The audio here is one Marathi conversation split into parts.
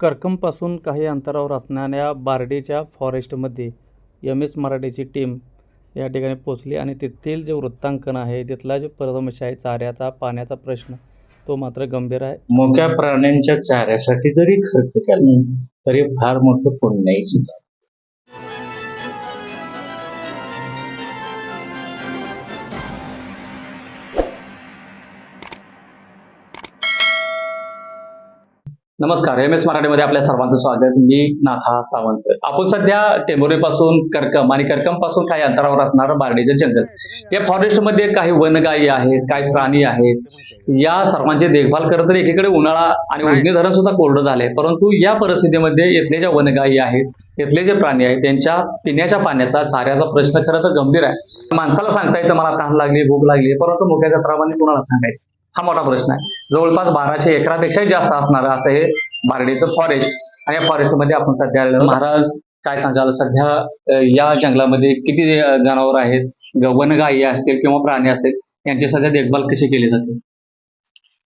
करकमपासून काही अंतरावर असणाऱ्या बारडीच्या फॉरेस्टमध्ये एम एस मराठीची टीम या ठिकाणी पोचली आणि तेथील जे वृत्तांकन आहे तिथला जे प्रथमश आहे चाऱ्याचा पाण्याचा प्रश्न तो मात्र गंभीर आहे. मोक्या प्राण्यांच्या चाऱ्यासाठी जरी खर्च केला तरी फार मोठं पुण्यही नमस्कार एम एस मराठीमध्ये आपल्या सर्वांचं स्वागत मी नाथा सावंत. आपण सध्या टेंभुर्णी पासून करकम आणि करकमपासून काही अंतरावर असणारं बारडीचं जंगल. या फॉरेस्टमध्ये काही वनगायी आहेत काही प्राणी आहेत. या सर्वांची देखभाल करत तर एकीकडे उन्हाळा आणि उजनी धरण सुद्धा कोरडं झालंय. परंतु या परिस्थितीमध्ये इथले ज्या वनगायी आहेत इथले जे प्राणी आहेत त्यांच्या पिण्याच्या पाण्याचा चाऱ्याचा प्रश्न खरं तर गंभीर आहे. माणसाला सांगता येतं मला तहान लागली भूक लागली. परंतु मुख्याच्या त्रावाने कुणाला सांगायचं? हा मोठा प्रश्न आहे. जवळपास बाराशे एकरापेक्षाही जास्त असणारं असं हे बारडीचं फॉरेस्ट आणि या फॉरेस्टमध्ये आपण सध्या. महाराज काय सांगाल? सध्या या जंगलामध्ये किती जनावर आहेत? वनगायी असतील किंवा प्राणी असतील यांची सध्या देखभाल कशी केली जाते?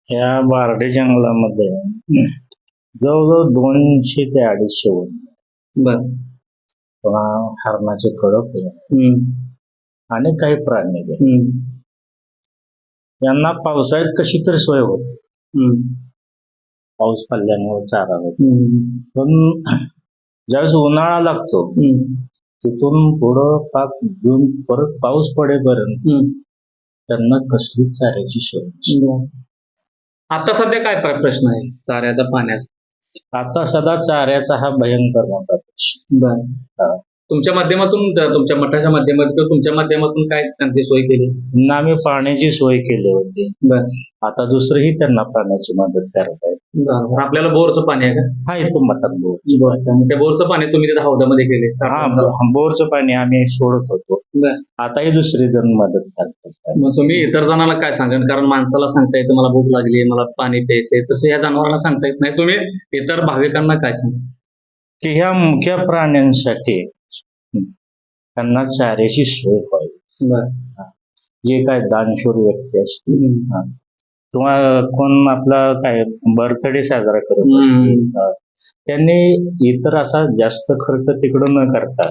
या बारडे जंगलामध्ये जवळजवळ दोनशे ते अडीचशे वन बर. पुन्हा हरणाचे कडक. आणि काही प्राणी. यांना पावसाळ्यात कशी तर सोय होत. पाऊस पडल्यामुळे चारा होत. पण ज्यावेळेस उन्हाळा लागतो तिथून पुढं पाक जून परत पाऊस पडेपर्यंत त्यांना कसलीच चाऱ्याची सोय नसते. आता सध्या काय प्र- प्रश्न आहे चाऱ्याचा पाण्याचा? आता सदा चाऱ्याचा हा भयंकर मोठा प्रश्न बर. तुमच्या माध्यमातून तुमच्या मठाच्या माध्यमातून किंवा तुमच्या माध्यमातून काय त्यांची सोय केली? ना आम्ही पाण्याची सोय केली होती. आता दुसरंही त्यांना पाण्याची मदत करत आहे आपल्याला बोरचं पाणी आहे का? हा येतो मठात बोर त्या बोरचं पाणी तुम्ही तिथे हौदामध्ये केले हा बोरचं पाणी आम्ही सोडत होतो. आताही दुसरी जण मदत करतात. मग तुम्ही इतर जणांना काय सांगाल? कारण माणसाला सांगता येतं मला भूक लागली मला पाणी प्यायचंय तसं या जनावरांना सांगता येत नाही. तुम्ही इतर भाविकांना काय सांगा की ह्या मुख्य प्राण्यांसाठी त्यांना चाऱ्याची सोय व्हावी जे काय दानशूर व्यक्ती असतील. हा. किंवा कोण आपला काय बर्थडे साजरा करत. असतील. हा. त्यांनी इतर असा जास्त खर्च तिकडं न करता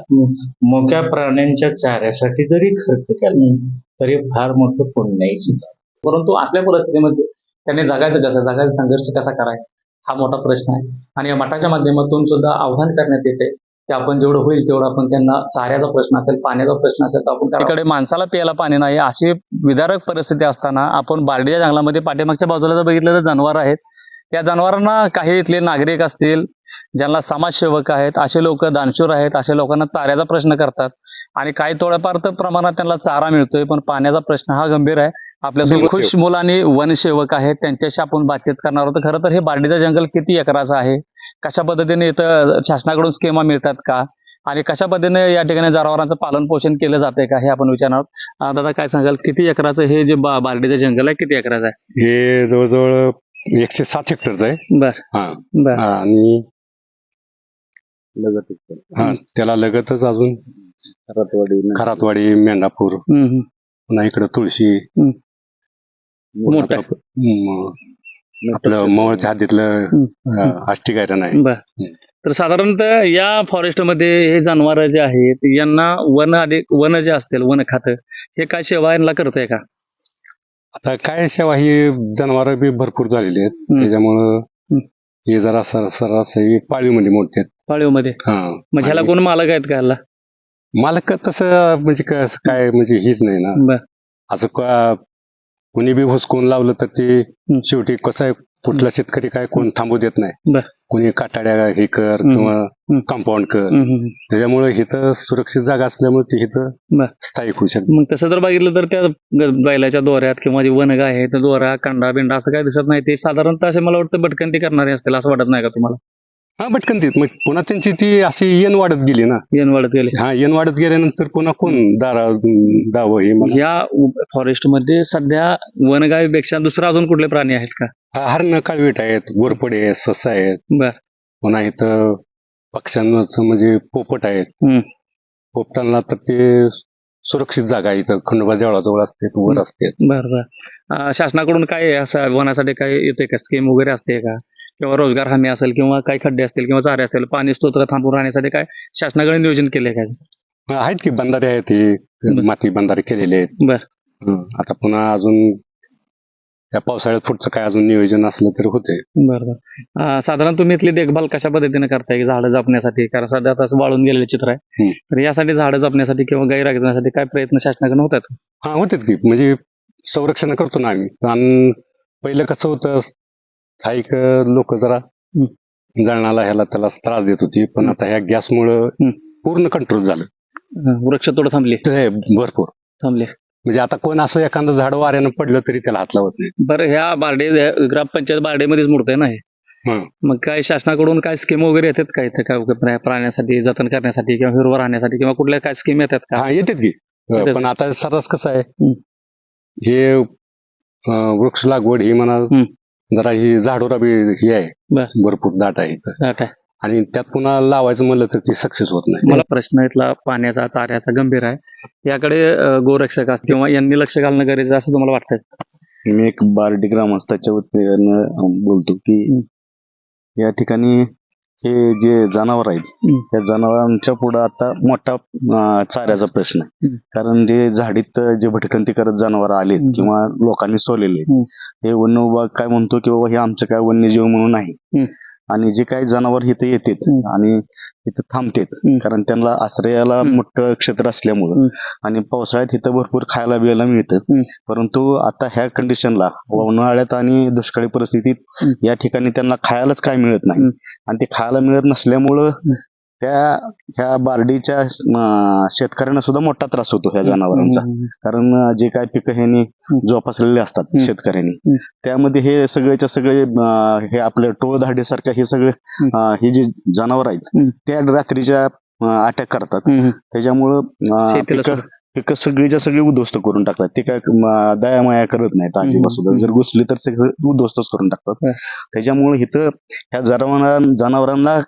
मोक्या प्राण्यांच्या चाऱ्यासाठी जरी खर्च केला तरी फार मोठं सुद्धा. परंतु असल्या परिस्थितीमध्ये त्यांनी जगायचं कसं? जगायचा संघर्ष कसा करायचा? हा मोठा प्रश्न आहे. आणि या मठाच्या माध्यमातून सुद्धा आव्हान करण्यात येते. ते आपण जेवढं होईल तेवढं आपण त्यांना चाऱ्याचा प्रश्न असेल पाण्याचा प्रश्न असेल तर आपण त्याकडे माणसाला प्यायला पाणी नाही. अशी विदारक परिस्थिती असताना आपण बार्डीच्या जंगलामध्ये पाठीमागच्या बाजूला जर बघितलं तर जनावर आहेत. त्या जनावरांना काही इथले नागरिक असतील ज्यांना समाजसेवक आहेत असे लोक दानशूर आहेत अशा लोकांना चाऱ्याचा प्रश्न करतात. आणि काही थोड्याफार तर प्रमाणात त्यांना चारा मिळतोय पण पाण्याचा प्रश्न हा गंभीर आहे. आपल्या खुश मुलांनी वनसेवक आहेत. त्यांच्याशी आपण बातचीत करणार होतो खरं तर हे बारडीचं जंगल किती एकराचं आहे? कशा पद्धतीने इथं शासनाकडून स्कीमा मिळतात का? आणि कशा पद्धतीने या ठिकाणी जनावरांचं पालन पोषण केलं जाते का? हे आपण विचारणार आहोत. दादा काय सांगाल? किती एकराचं हे जे बा- बारडीचं जंगल आहे किती एकराचं आहे? हे जवळजवळ एकशे सात हेक्टरचं आहे. बर. हा. बर. आणि हा त्याला लगतच अजून खरातवाडी मेंढापूर. पुन्हा इकडं तुळशी. हम्म. मोठं. आपलं. आष्टी गायरन आहे. बर. तर साधारणतः या फॉरेस्टमध्ये हे जनावर जे आहेत यांना वन अधिक वन जे असतील वन खातं हे काय सेवा यांना करतंय का? आता काय सेवा ही जनावर बी भरपूर झालेली आहेत. हम्म. त्याच्यामुळं हम्म. हे जरा सर सरासरी पाळीवमध्ये मोडते पाळीवमध्ये? हा. मग ह्याला कोण मालक आहेत का ह्याला? मालक तसं म्हणजे कस- काय म्हणजे हीच नाही ना. बर. असं का- कोणी बी हुसकून लावलं तर ते. शेवटी कसं आहे कुठला शेतकरी काय कोण थांबू देत नाही कोणी काटाड्या हे कर. किंवा. कंपाऊंड कर. त्याच्यामुळे इथं सुरक्षित जागा असल्यामुळे ते बर. स्थायिक होऊ शकते मग तसं जर बघितलं तर त्या बैलाच्या दोऱ्यात किंवा जे वनगा आहे त्या दोरा कांडा बिंडा असं काय दिसत नाही ते साधारणतः असे मला वाटतं भटकंती करणारे असतील असं वाटत नाही का तुम्हाला हा भटकन तीच मग पुन्हा त्यांची ती अशी येण वाढत गेली ना. येन वाढत गेले. हा येण वाढत गेल्यानंतर पुन्हा कोण दारा दावं हे मला या फॉरेस्टमध्ये सध्या वनगावीपेक्षा दुसरा अजून कुठले प्राणी आहेत का? हरण काळवीट आहेत गोरपडे आहेत ससा आहेत. बर. पुन्हा इथं पक्ष्यांचं म्हणजे पोपट आहेत. हम्म. पोपटांना तर ते सुरक्षित जागा आहे इथं. खंडोबा देवळाजवळ असते वर असते. बर बर. अं, शासनाकडून काय असं वनासाठी काय येते का? स्कीम वगैरे असते का? किंवा रोजगार हमी असेल किंवा काही खड्डे असतील किंवा चारे असतील पाणी स्तोत्र थांबून राहण्यासाठी काय शासनाकडे नियोजन केले काय आहेत की बंधारे आहेत. माती बंधारे केलेले आहेत बर. हं. आता पुन्हा अजून या पावसाळ्यात पुढचं काय अजून नियोजन असलं तर होते बरं बरं अं, साधारण तुम्ही इथली देखभाल कशा पद्धतीने करताय की झाडं जपण्यासाठी कारण सध्या आता वाळून गेलेलं चित्र आहे. तर यासाठी झाडं जपण्यासाठी किंवा गाई राखण्यासाठी काय प्रयत्न शासनाकडून होतात हा होते की म्हणजे संरक्षण करतो ना आम्ही आणि पहिलं कसं होतं स्थायिक लोक जरा जळणाला ह्याला त्याला त्रास देत होती पण. आता ह्या गॅसमुळं. पूर्ण कंट्रोल झालं अं, वृक्षतोड थांबली भरपूर थांबले म्हणजे आता कोण असं एखादं झाड वाऱ्यानं पडलं तरी त्याला हात लावत नाही बरं ह्या बारडे ग्रामपंचायत बारडेमध्येच मूर्त आहे ना. मग काय शासनाकडून काय स्कीम वगैरे येतात काय इथं काय प्रा- प्राण्यासाठी जतन करण्यासाठी किंवा हिरवं राहण्यासाठी किंवा कुठल्या काय स्कीम येतात का हा येतात की. पण आता सर्रास कसं आहे हं. वृक्ष लागवड ही म्हणा. जरा ही झाडोरा बी ही आहे बर. भरपूर दाट आहे इथं. हा, काय आणि त्यात पुन्हा लावायचं म्हणलं तर ते सक्सेस होत नाही मला प्रश्न इथला पाण्याचा चाऱ्याचा गंभीर आहे याकडे अं, गोरक्षक असतील किंवा यांनी लक्ष घालणं गरजेचं असं तुम्हाला वाटतं मी एक बार्डी ग्रामस्थाच्या वतीनं बोलतो की. या ठिकाणी हे जे जनावर आहेत. त्या जनावरांच्या पुढे आता मोठा अं, चाऱ्याचा प्रश्न आहे. कारण जे झाडीत जे भटकंती करत जनावर आलेत. किंवा लोकांनी सोडलेले हं. हे वन्य विभाग काय म्हणतो की बाबा हे आमचं काय वन्यजीव म्हणून नाही. आणि जे काही जनावर इथे येतात. आणि इथं थांबतात. कारण त्यांना आश्रयाला. मोठं क्षेत्र असल्यामुळं. आणि पावसाळ्यात इथं भरपूर खायला बियायला मिळतं. परंतु आता ह्या कंडिशनला उन्हाळ्यात आणि दुष्काळी परिस्थितीत. या ठिकाणी त्यांना खायलाच काय मिळत नाही. आणि ते खायला मिळत नसल्यामुळं. त्या ह्या बारडीच्या शेतकऱ्यांना सुद्धा मोठा त्रास होतो ह्या जनावरांचा कारण जे काय पिकं ह्यांनी. जोपासलेले असतात. शेतकऱ्यांनी. त्यामध्ये हे सगळेच्या सगळे हे आपले टोळधाडीसारखं हे सगळे हं. हे जे जनावर आहेत. त्या रात्रीच्या अटॅक करतात. त्याच्यामुळं पिकं पिकं सगळीच्या सगळी उद्ध्वस्त करून टाकतात ते काय दयामाया करत नाहीत. अजिबात सुद्धा जर घुसली तर सगळं उद्ध्वस्तच करून टाकतात. त्याच्यामुळे इथं ह्या जनावरां जनावरांना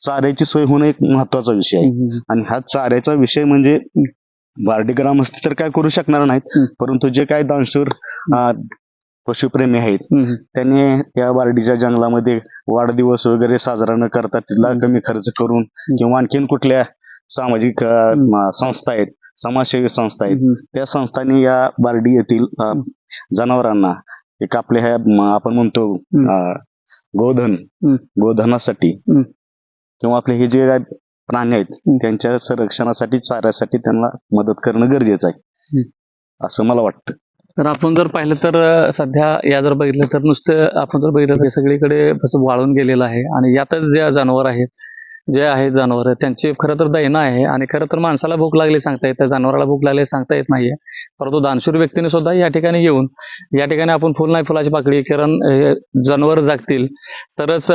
चाऱ्याची सोय होणं एक महत्त्वाचा विषय आहे. आणि हा चाऱ्याचा विषय म्हणजे बार्डी ग्रामस्थ तर काय करू शकणार नाहीत. परंतु जे काही दानशूर पशुप्रेमी आहेत त्यांनी त्या बार्डीच्या जंगलामध्ये वाढदिवस वगैरे साजरा न करता तिथला कमी खर्च करून किंवा आणखीन कुठल्या सामाजिक संस्था आहेत समाजसेवी संस्था आहेत. त्या संस्थांनी या बार्डी येथील जनावरांना एक आपल्या ह्या आपण म्हणतो गोधन. गोधनासाठी. किंवा आपले हे जे प्राणी आहेत. त्यांच्या संरक्षणासाठी चाऱ्यासाठी त्यांना मदत करणं गरजेचं आहे. असं मला वाटतं तर आपण जर पाहिलं तर सध्या या जर बघितलं तर नुसतं आपण जर बघितलं तर सगळीकडे वाळून गेलेलं आहे आणि यातच जे जनावर आहेत जे आहेत जनावर त्यांची खरं तर दैना आहे आणि खरं तर माणसाला भूक लागली सांगता येत जनावराला भूक लागली सांगता येत नाहीये. परंतु दानशूर व्यक्तीने सुद्धा या ठिकाणी येऊन या ठिकाणी आपण फुल नाही फुलाची पाकळी कारण जनावर जागतील तरच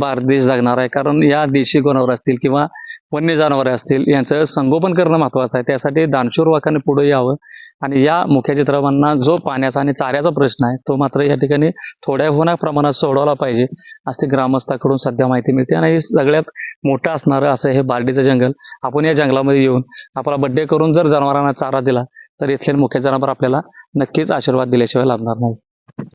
भारत देश जागणार आहे. कारण या देशी जनावर असतील किंवा वन्य जनावरे असतील यांचं संगोपन करणं महत्वाचं आहे. त्यासाठी दानशूर वाकाने पुढे यावं आणि या मुख्या चित्रपटांना जो पाण्याचा आणि चाऱ्याचा प्रश्न आहे तो मात्र या ठिकाणी थोड्या होण्या प्रमाणात सोडवला पाहिजे. असं ग्रामस्थाकडून सध्या माहिती मिळते आणि हे सगळ्यात मोठं असणारं असं हे बार्डीचं जंगल. आपण या जंगलामध्ये येऊन आपला बड्डे करून जर जनावरांना चारा दिला तर इथले मुख्य जनावर आपल्याला नक्कीच आशीर्वाद दिल्याशिवाय लाभणार नाही